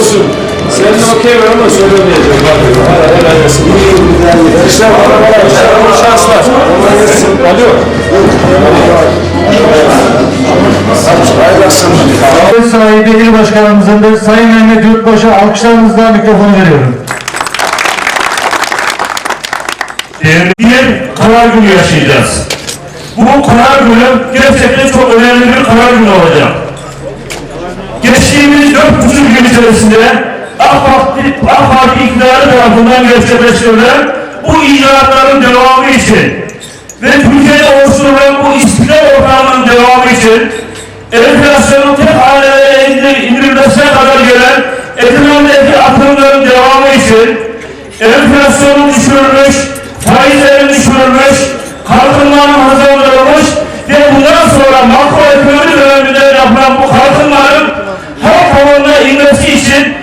için Senin okey var ama söylemeyeceğim. Helal olsun. İşte arabalar, işte şanslar. Alo. Söz sahibi il başkanımızın da Sayın Mehmet Yurtbaşı alkışlarınızla mikrofonu veriyorum. Değerli bir karar günü yaşayacağız. Bu karar günü gerçekten çok önemli bir karar günü olacak. Geçtiğimiz dört buçuk yıl içerisinde AK Parti, AK Parti iktidarı tarafından gerçekleştirilen bu icraatların devamı için ve Türkiye'de oluşturulan bu istikrar ortamının devamı için enflasyonun tek hanelere indir, indirilmesine kadar gelen ekonomideki atılımların devamı için enflasyonun düşürülmüş, faizlerin düşürülmüş, kalkınmanın hazırlanmış ve bundan sonra makroekonomi döneminde yapılan bu kalkınmanın halk alanına inmesi için